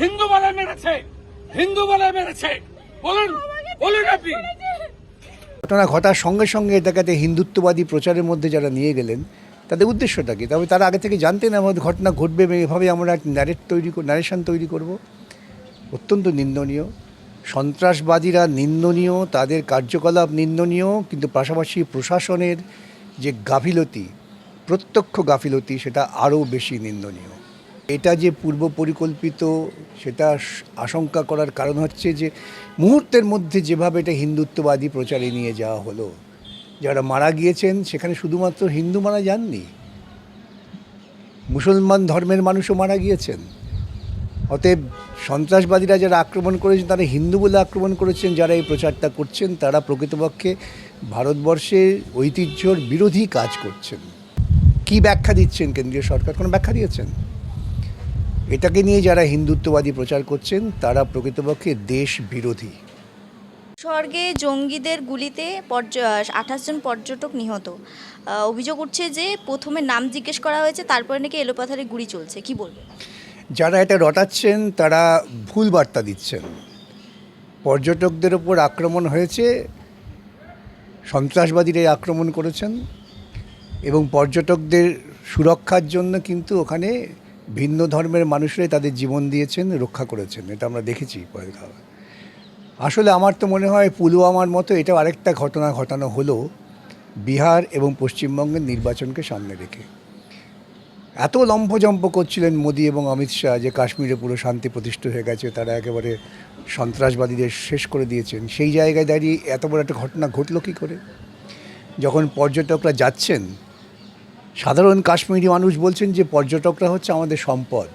হিন্দু বলে মেরেছে, হিন্দু বলে মেরেছে। বলুন বলুন আপনি। ঘটনা ঘটার সঙ্গে সঙ্গে এটাকে হিন্দুত্ববাদী প্রচারের মধ্যে যারা নিয়ে গেলেন, তাদের উদ্দেশ্যটা কি? তবে তারা আগে থেকে জানতেন আমাদের ঘটনা ঘটবে, এভাবে আমরা এক ন্যারেট তৈরি ন্যারেশন তৈরি করব। অত্যন্ত নিন্দনীয়। সন্ত্রাসবাদীরা নিন্দনীয়, তাদের কার্যকলাপ নিন্দনীয়, কিন্তু পাশাপাশি প্রশাসনের যে গাফিলতি, প্রত্যক্ষ গাফিলতি, সেটা আরও বেশি নিন্দনীয়। এটা যে পূর্ব পরিকল্পিত সেটা আশঙ্কা করার কারণ হচ্ছে যে মুহূর্তের মধ্যে যেভাবে এটা হিন্দুত্ববাদী প্রচারে নিয়ে যাওয়া হলো, যারা মারা গিয়েছেন সেখানে শুধুমাত্র হিন্দু মারা যাননি, মুসলমান ধর্মের মানুষও মারা গিয়েছেন। অতএব সন্ত্রাসবাদীরা যারা আক্রমণ করেছেন তারা হিন্দু বলে আক্রমণ করেছেন, যারা এই প্রচারটা করছেন তারা প্রকৃতপক্ষে ভারতবর্ষের ঐতিহ্যর বিরোধী কাজ করছেন। কি ব্যাখ্যা দিচ্ছেন কেন্দ্রীয় সরকার? কোনো ব্যাখ্যা দিয়েছেন? এটাকে নিয়ে যারা হিন্দুত্ববাদী প্রচার করছেন তারা প্রকৃতপক্ষে দেশ বিরোধী। স্বর্গে জঙ্গিদের গুলিতে আঠাশ জন পর্যটক নিহত। অভিযোগ উঠছে যে প্রথমে নাম জিজ্ঞেস করা হয়েছে তারপরে নাকি এলোপাথারে গুলি চলছে। কি বলবে যারা এটা রটাচ্ছেন তারা ভুল বার্তা দিচ্ছেন। পর্যটকদের ওপর আক্রমণ হয়েছে সন্ত্রাসবাদীরা আক্রমণ করেছেন এবং পর্যটকদের সুরক্ষার জন্য কিন্তু ওখানে ভিন্ন ধর্মের মানুষরাই তাদের জীবন দিয়েছেন, রক্ষা করেছেন। এটা আমরা দেখেছি পরের আসলে আমার তো মনে হয় পুলওয়ামার মতো এটা আরেকটা ঘটনা ঘটানো হলো বিহার এবং পশ্চিমবঙ্গের নির্বাচনকে সামনে রেখে। এত লম্ফজম্প করছিলেন মোদি এবং অমিত শাহ যে কাশ্মীরে পুরো শান্তি প্রতিষ্ঠা হয়ে গেছে, তারা একেবারে সন্ত্রাসবাদীদের শেষ করে দিয়েছেন। সেই জায়গায় দাঁড়িয়ে এত বড় একটা ঘটনা ঘটলো কী করে? যখন পর্যটকরা যাচ্ছেন সাধারণ কাশ্মীরি মানুষ বলছেন যে পর্যটকরা হচ্ছে আমাদের সম্পদ।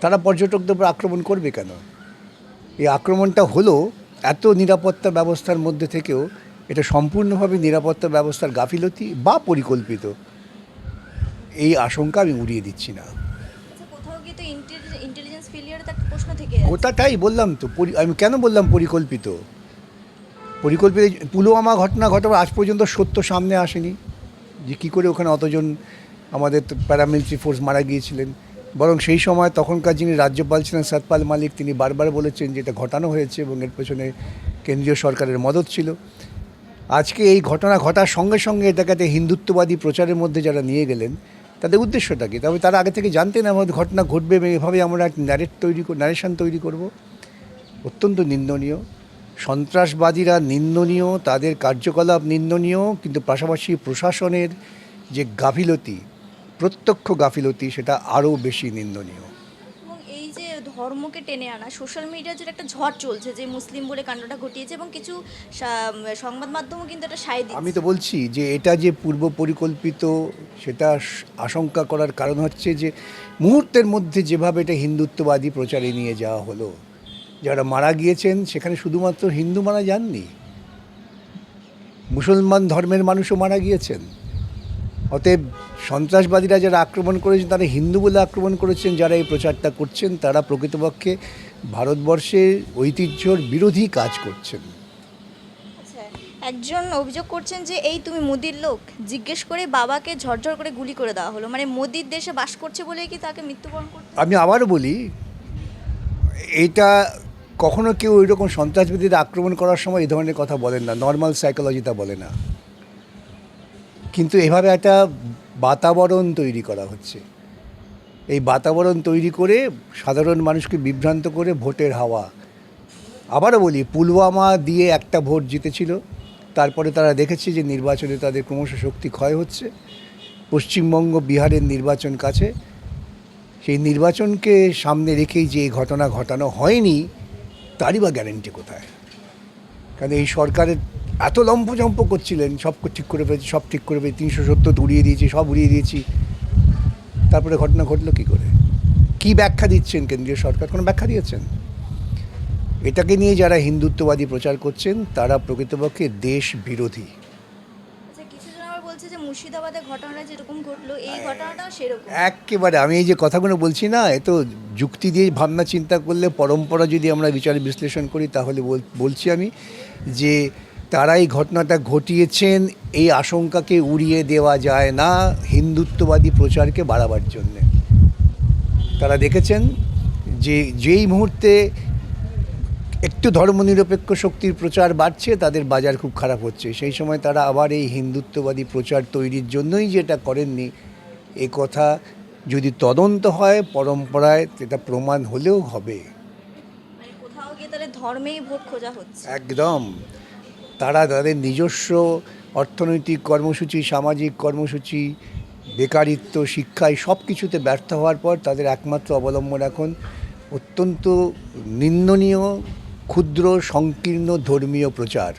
তারা পর্যটকদের উপর আক্রমণ করবে কেন? এই আক্রমণটা হলো এত নিরাপত্তা ব্যবস্থার মধ্যে থেকেও এটা সম্পূর্ণভাবে নিরাপত্তা ব্যবস্থার গাফিলতি বা পরিকল্পিত। এই আশঙ্কা আমি উড়িয়ে দিচ্ছি না। আচ্ছা কোথাও গিয়ে তো ইন্টেলিজেন্স ফেলিয়ার একটা প্রশ্ন থেকে ওটাটাই বললাম তো আমি কেন বললাম পরিকল্পিত? পরিকল্পিত পুলওয়ামা ঘটনা ঘটাবার আজ পর্যন্ত সত্য সামনে আসেনি। যে কী করে ওখানে অতজন আমাদের প্যারামিলিটারি ফোর্স মারা গিয়েছিলেন। বরং সেই সময় তখনকার যিনি রাজ্যপাল ছিলেন সতপাল মালিক, তিনি বারবার বলেছেন যে এটা ঘটানো হয়েছে এবং এর পেছনে কেন্দ্রীয় সরকারের মদত ছিল। আজকে এই ঘটনা ঘটার সঙ্গে সঙ্গে এটাকে হিন্দুত্ববাদী প্রচারের মধ্যে যারা নিয়ে গেলেন, তাদের উদ্দেশ্যটা কি? তবে তারা আগে থেকে জানতেন আমাদের ঘটনা ঘটবে এবং এভাবে আমরা ন্যারেট তৈরি ন্যারেশন তৈরি করব। অত্যন্ত নিন্দনীয়। সন্ত্রাসবাদীরা নিন্দনীয় তাদের কার্যকলাপ নিন্দনীয় কিন্তু পাশাপাশি প্রশাসনের যে গাফিলতি প্রত্যক্ষ গাফিলতি সেটা আরও বেশি নিন্দনীয়। এবং এই যে ধর্মকে টেনে আনা সোশ্যাল মিডিয়ার যে একটা ঝড় চলছে যে মুসলিম বলে কাণ্ডটা ঘটিয়েছে এবং কিছু সংবাদ মাধ্যমও কিন্তু এটা সায় আমি তো বলছি যে এটা যে পূর্ব পরিকল্পিত সেটা আশঙ্কা করার কারণ হচ্ছে যে মুহূর্তের মধ্যে যেভাবে এটা হিন্দুত্ববাদী প্রচারে নিয়ে যাওয়া হলো যারা মারা গিয়েছেন সেখানে শুধুমাত্র হিন্দু মারা যাননি মুসলমান ধর্মের মানুষও মারা গিয়েছেন। অতএব সন্ত্রাসবাদীরা যারা আক্রমণ করেছেন তারা হিন্দু বলে আক্রমণ করেছেন যারা এই প্রচারটা করছেন তারা প্রকৃতপক্ষে ভারতবর্ষের ঐতিহ্যর বিরোধী কাজ করছেন। আচ্ছা একজন অভিযোগ করছেন যে এই তুমি মোদির লোক জিজ্ঞেস করে বাবাকে ঝরঝর করে গুলি করে দেওয়া হলো। মানে মোদির দেশে বাস করছে বলে কি তাকে মৃত্যুবরণ করতে আমি আবারও বলি এটা কখনো কেউ ওই রকম সন্ত্রাসবাদীদের আক্রমণ করার সময় এই ধরনের কথা বলেন না। নর্মাল সাইকোলজিটা বলে না। কিন্তু এভাবে একটা বাতাবরণ তৈরি করা হচ্ছে। এই বাতাবরণ তৈরি করে সাধারণ মানুষকে বিভ্রান্ত করে ভোটের হাওয়া। আবারও বলি, পুলওয়ামা দিয়ে একটা ভোট জিতেছিল। তারপরে তারা দেখেছে যে নির্বাচনে তাদের ক্রমশ শক্তি ক্ষয় হচ্ছে। পশ্চিমবঙ্গ বিহারের নির্বাচন কাছে সেই নির্বাচনকে সামনে রেখেই যে ঘটনা ঘটানো হয়নি তারই বা গ্যারেন্টি কোথায়? কারণ এই সরকারের এত লম্পজম্প করছিলেন, সব ঠিক করে ফেলেছি, সব ঠিক করে ফেলেছি, তিনশো সত্তর উড়িয়ে দিয়েছি, সব উড়িয়ে দিয়েছি। তারপরে ঘটনা ঘটলো কী করে? কি ব্যাখ্যা দিচ্ছেন কেন্দ্রীয় সরকার? কোনো ব্যাখ্যা দিয়েছেন? এটাকে নিয়ে যারা হিন্দুত্ববাদী প্রচার করছেন, তারা প্রকৃতপক্ষে দেশ বিরোধী আচ্ছা কিছুজন আবার বলছে যে মুর্শিদাবাদের যেরকম ঘটলো এই ঘটনাটাও সেরকম। একেবারে আমি এই যে কথাগুলো বলছি না এ তো যুক্তি দিয়ে ভাবনা চিন্তা করলে পরম্পরা যদি আমরা বিচার বিশ্লেষণ করি তাহলে বল- বলছি আমি যে তারা এই ঘটনাটা ঘটিয়েছেন এই আশঙ্কাকে উড়িয়ে দেওয়া যায় না হিন্দুত্ববাদী প্রচারকে বাড়াবার জন্যে। তারা দেখেছেন যে যেই মুহূর্তে একটু ধর্মনিরপেক্ষ শক্তির প্রচার বাড়ছে তাদের বাজার খুব খারাপ হচ্ছে। সেই সময় তারা আবার এই হিন্দুত্ববাদী প্রচার তৈরির জন্যই যেটা করেননি এ কথা যদি তদন্ত হয় পরম্পরায় এটা প্রমাণ হলেও হবে। মানে কোথাও গিয়ে তাহলে ধর্মেই ভোট খোঁজা হচ্ছে। একদম। তারা তাদের নিজস্ব অর্থনৈতিক কর্মসূচি সামাজিক কর্মসূচি বেকারিত্ব শিক্ষায় সব কিছুতে ব্যর্থ হওয়ার পর তাদের একমাত্র অবলম্বন এখন অত্যন্ত নিন্দনীয় ক্ষুদ্র সংকীর্ণ ধর্মীয় প্রচার।